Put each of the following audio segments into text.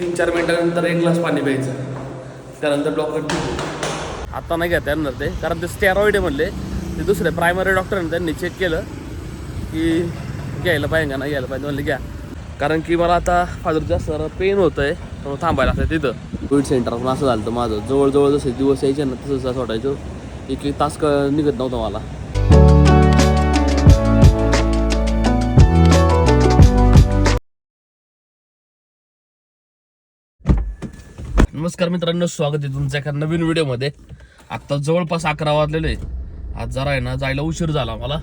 तीन चार मिनिटानंतर एक ग्लास पाणी प्यायचं. त्यानंतर डॉक्टर आता नाही घेता येणार ते कारण ते स्टेरॉइड आहे म्हणले. ते दुसरे प्रायमरी डॉक्टरांनी त्यांनी चेक केलं की घ्यायला पाहिजे का नाही घ्यायला पाहिजे. म्हणले घ्या. कारण की मला आता फादर जास्त पेन होतं आहे त्यामुळे थांबायला लागतं तिथं. कोविड सेंटर असं झालं होतं माझं. जवळजवळ जसे दिवस यायचे ना तसं असं वाटायचं. एक एक तास क निघत नव्हतं मला. नमस्कार मित्रांनो स्वागत आहे तुमच्या एका नवीन व्हिडिओमध्ये. आत्ता जवळपास अकरा वाजलेले आहे. आज जरा आहे ना जायला उशीर झाला मला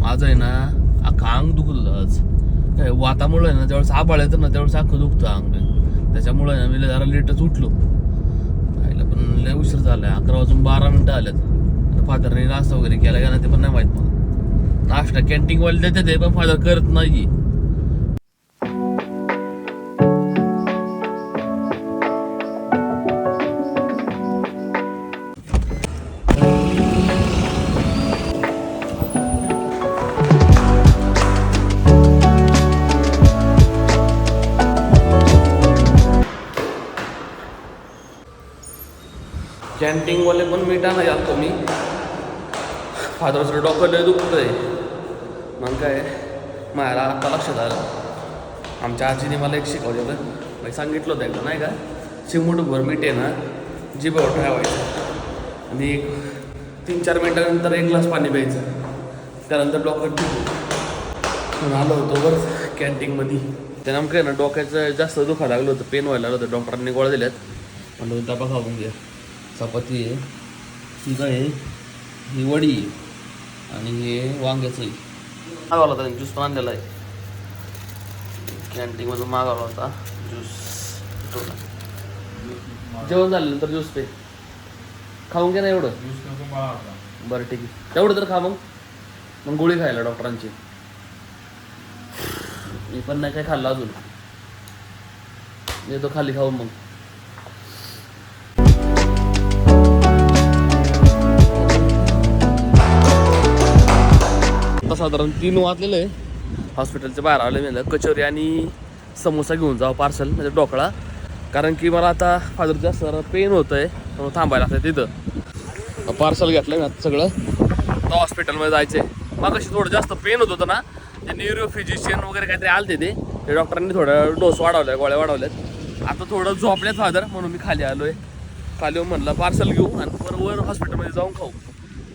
माझं आहे ना अख्खा अंग दुखत होतं आज. काय वातामुळे आहे ना त्यावेळेस आबाळ येतं ना त्यावेळेस अख्खं दुखतं अंग. त्याच्यामुळे ना मी लय जरा लेटच उठलो. जायला पण लय उशीर झाला आहे अकरा वाजून बारा मिनटं आल्यात. फादरने नाश्ता वगैरे केला का ना ते पण नाही माहीत मला. नाश्ता कॅन्टीनवाले देते ते पण फादर करत नाही कॅन्टीनवाले पण मिटा नाही आत तुम्ही. फादरचं डॉक्टर लय दुखतं आहे मग काय माझ्या आता लक्षात आलं. आमच्या आजीने मला एक शिकवलेलं. मी सांगितलं होतं एकदा नाही का? चिमूटभर मीठ आहे ना जिभेवर ठेवायचं. आणि एक तीन चार मिनटानंतर एक ग्लास पाणी प्यायचं. त्यानंतर डॉक्टर ठीक म्हणून आलो होतो बरं कॅन्टीनमध्ये. त्यानं नेमकं आहे ना डोक्याचं जास्त दुखायला लागलं होतं. पेन व्हायला लागलं होतं. डॉक्टरांनी गोळ्या दिल्यात. म्हणलं दबा खाऊन घ्या चपाती आहे ही काय आहे ही वडी आहे आणि हे वांग्याचं आहे. मागवला होता ज्यूस पण आणलेला आहे. कॅन्टीनमधून मागवला होता ज्यूस. जेवण झालं तर ज्यूस पे. खाऊन घ्या ना एवढं. बरं ठीक आहे. तेवढं तर खा मग. मग गोळी खायला डॉक्टरांची. मी पण नाही काय खाल्लं अजून. येतो खाली खाऊन मग. आता साधारण तीन वाजलेलं आहे. हॉस्पिटलच्या बाहेर आलं मी कचोरी आणि समोसा घेऊन जावं पार्सल म्हणजे ढोकळा. कारण की मला आता फादर जास्त पेन होतं आहे त्यामुळे थांबायला लागतं तिथं. पार्सल घेतलं मी आता सगळं. आता हॉस्पिटलमध्ये जायचं आहे मग कशी थोडं जास्त पेन होत होतं ना ते न्यूरो फिजिशियन वगैरे काहीतरी आले ते. ते डॉक्टरांनी थोडं डोस वाढवलाय गोळ्या वाढवल्यात. आता थोडं झोपल्यात फादर म्हणून मी खाली आलो आहे खाली येऊन म्हणलं पार्सल घेऊ आणि परत वर हॉस्पिटलमध्ये जाऊन खाऊ.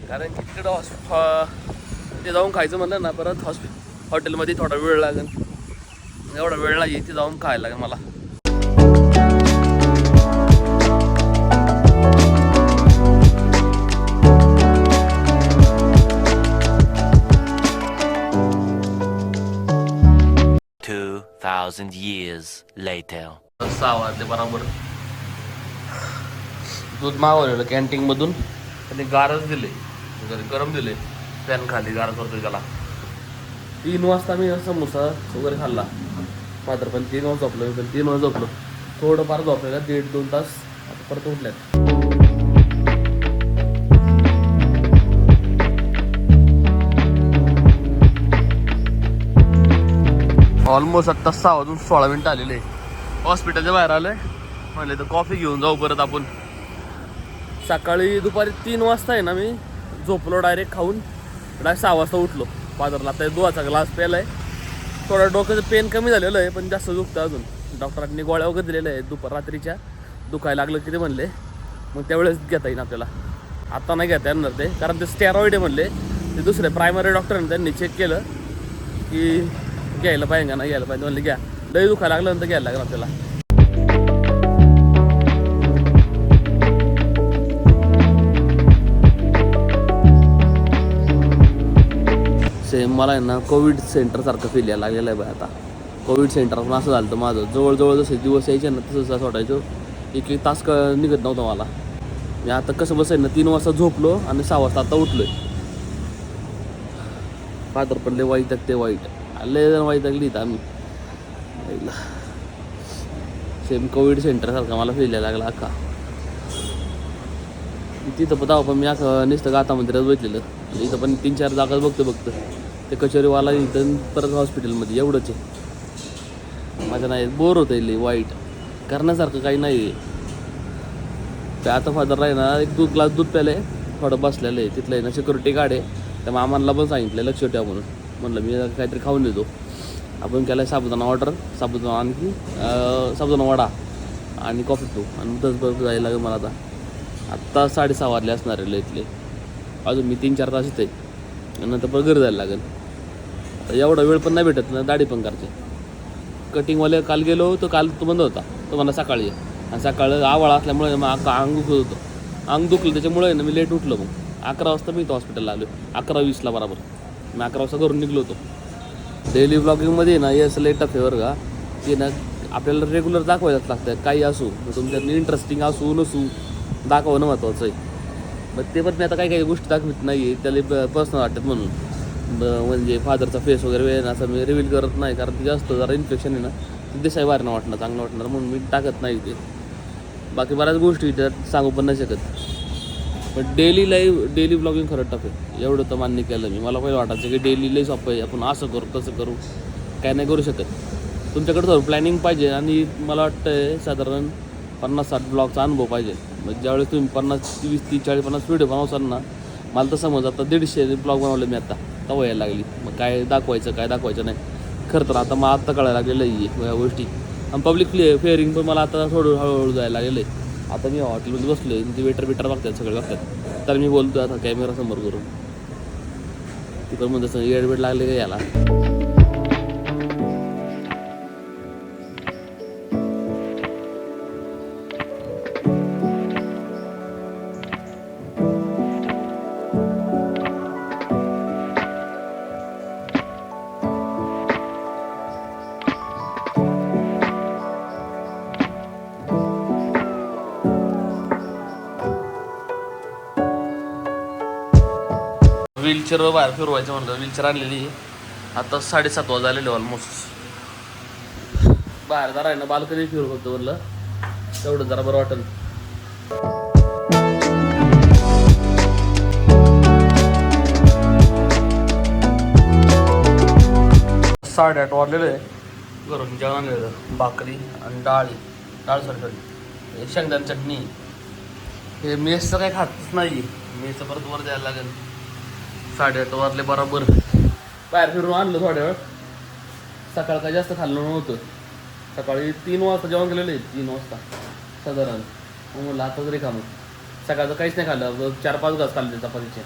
कारण की तिकडं हॉस्प ते जाऊन खायचं म्हणलं ना परत हॉस्पिटल हॉटेलमध्ये थोडा वेळ लागेल. एवढा वेळ नाही तिथे जाऊन खायला लागेल मला. thousand years later. सहा वाजले बरोबर. दूध मागवलेलं कॅन्टीनमधून त्यांनी गारच दिले. गरम दिले. फॅन खाली गारच होतो त्याला. तीन वाजता मी समोसा वगैरे खाल्ला. मात्र पण तीन वाजता झोपलो मी पण तीन वाजता झोपलो. थोडंफार झोपलेलं दीड दोन तास आता परत उठल्यात. ऑलमोस्ट आत्ता सहा वाजून सोळा मिनिटं आलेले. हॉस्पिटलच्या बाहेर आलोय. म्हणले तर कॉफी घेऊन जाऊ परत आपण. सकाळी दुपारी तीन वाजता आहे ना मी झोपलो डायरेक्ट खाऊन. डायरेक्ट सहा वाजता उठलो. बाजारला आता दुधाचा ग्लास प्यायलाय. थोडं डोक्याचं पेन कमी झालेलं आहे पण जास्त दुखतं अजून. डॉक्टरांनी गोळ्या वगैरे दिलेल्या आहेत दुपार रात्रीच्या. दुखायला लागलं की ते म्हणले मग त्यावेळेस घेता येईल आपल्याला. आता नाही घेता येणार ते कारण ते स्टेरॉइड आहे म्हणले. ते दुसरे प्रायमरी डॉक्टरांनी त्यांनी चेक केलं की घ्यायला पाहिजे का नाही घ्यायला पाहिजे. म्हणले घ्या. लई दुखायला लागलं नंतर घ्यायला लागलं आपल्याला. सेम मला आहे ना कोविड सेंटरसारखं फील यायला लागलेलं आहे बाय आता. कोविड सेंटर पण असं झालं होतं माझं. जवळजवळ जसे दिवस यायचे ना तसं असं वाटायचं. एक एक तास क निघत नव्हतं मला. मी आता कसं बसायचं ना तीन वाजता झोपलो आणि सहा वाजता आता उठलो आहे पण पडले वाईट ते वाईट. लय जण वाईट लागली इथं आम्ही. सेम कोविड सेंटरसारखा मला फील यायला लागला अख्खा. तिथं पण तेव्हा पण मी असं नुसतं गातामध्ये मंदिरात इथं पण तीन चार जागाच बघतो बघतो ते कचोरीवाला इथं परत हॉस्पिटलमध्ये एवढंच आहे. माझ्या नाही बोर होतं लई वाईट. करण्यासारखं काही नाही आहे ते आता फादर आहे ना एक दूध ग्लास दूध प्याले थोडं बसलेलं आहे. तिथलं आहे ना सिक्युरिटी गार्ड आहे. त्या मामांना पण सांगितलं लक्ष ठेवा म्हणून. म्हणलं मी काहीतरी खाऊन देतो आपण केलं आहे साबुदाणा ऑर्डर साबुदाणा आणखी अं, साबुदाणा वडा आणि कॉफी टू आणि तसं बरोबर जायला लागेल मला आता. आत्ता साडेसहा वाजले असणार आहे इथले. अजून मी तीन चार तास इथे नंतर परत घरी जायला लागेल. एवढा वेळ पण नाही भेटत ना दाढी पण करते. कटिंगवाले काल गेलो तो काल तो बंद होता. तो मला सकाळी ये. आणि सकाळी आवळा असल्यामुळे मग अंग दुखत होतं. अंग दुखलं त्याच्यामुळे ना मी लेट उठलो मग. अकरा वाजता मी इथं हॉस्पिटलला आलो. अकरा वीसला बरोबर. मी अकरा वाजता घरून निघलो होतो. डेली ब्लॉगिंगमध्ये ना हे असं लेट फेवर का. की ना आपल्याला रेग्युलर दाखवायलाच लागतं काही असू मग तुमच्यात इंटरेस्टिंग असू नसू दाखवणं महत्त्वाचं आहे. मग ते पण मी आता काही काही गोष्टी दाखवत नाही आहे त्याला पर्सनल वाटत म्हणून. म्हणजे फादरचा फेस वगैरे वेळ असं मी रिव्हील करत नाही कारण ते जास्त जरा इन्फेक्शन आहे ना ते दिसाय वारणं वाटणार चांगलं वाटणार म्हणून मी टाकत नाही ते. बाकी बऱ्याच गोष्टी त्यात सांगू पण नाही शकत. पण डेली लाईव्ह डेली ब्लॉगिंग खरं टफ आहे. एवढं तर मान्य केलं मी. मला पहिलं वाटायचं की डेली लई सोपं आहे आपण असं करू तसं करू काय नाही करू शकत. तुमच्याकडे थोडं प्लॅनिंग पाहिजे आणि मला वाटतं साधारण पन्नास साठ ब्लॉगचा अनुभव पाहिजे. मग ज्यावेळेस तुम्ही पन्नास वीस तीस चाळीस पन्नास व्हिडिओ बनवसाल ना मला तर समज आता दीडशे ब्लॉग बनवले मी आता. आता व्हायला लागली. मग काय दाखवायचं काय दाखवायचं नाही. खरं तर आता मला आत्ता कळायला लागलेलं आहे या गोष्टी. आणि पब्लिक फ्ले फेअरिंग पण मला आता थोडं हळूहळू जायला लागलेलं आहे. आता मी हॉटेलमध्ये बसलो आहे म्हणजे ते वेटर बिटर बघतात सगळे बघतात. तर मी बोलतो आता कॅमेरा समोर करून. तिकडं म्हणजे असं लागले का याला? व्हीलचेअर बाहेर फिरवायचं म्हणलं व्हीलचेअर आणलेली. आता साडेसात वाज आलेले ऑलमोस्ट बाहेर जरा आहे ना बाल्कनी फिरू होतं म्हणलं. तेवढं जरा बरं वाटेल. साडेआठ वाजलेले आहे. घरून जेवण आणलेलं भाकरी आणि डाळी. डाळ सरकारी शेंगदाण चटणी. हे मेसचं काही खातच नाही मेसचं परत वर द्यायला लागेल. साडेआठ वाजले बरोबर. बाहेर फिरून आणलं थोड्या वेळ सकाळ काय जास्त खाल्लं नव्हतं. सकाळी तीन वाजता जेवण केलेलं आहे तीन वाजता. साधारण. मग म्हणलं आता तरी खा सकाळचं काहीच नाही खाल्लं चार पाच घास खाल्ले चपातीचे.